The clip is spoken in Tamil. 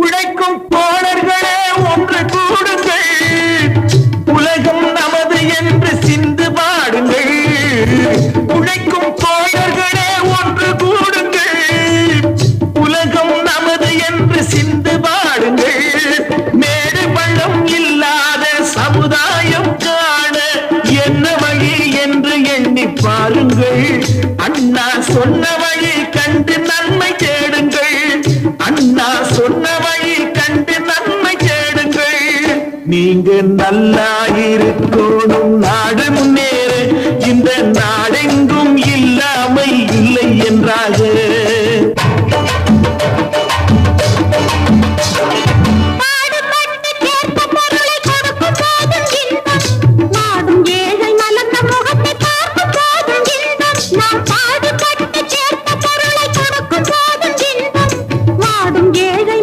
உழைக்கும் தோழர்களே ஒன்று கூடுங்கள். உலகம் நமது என்று சிந்து பாடுங்கள். உழைக்கும் தோழர்களே ஒன்று கூடுங்கள். உலகம் நமது என்று சிந்து பாடுங்கள். மேடு பள்ளம் இல்லாத சமுதாயம் காண என்ன வழி என்று எண்ணி பாருங்கள். அண்ணா சொன்ன வழி கண்டு நன்மை தேடுங்கள். சொன்ன வழி கண்டு நன்மை கேடுங்கள் நீங்க நல்லா இருக்கணும். நாடு முன்னேற இந்த நாடெங்கும் இல்லாமை இல்லை என்றாக. Bye.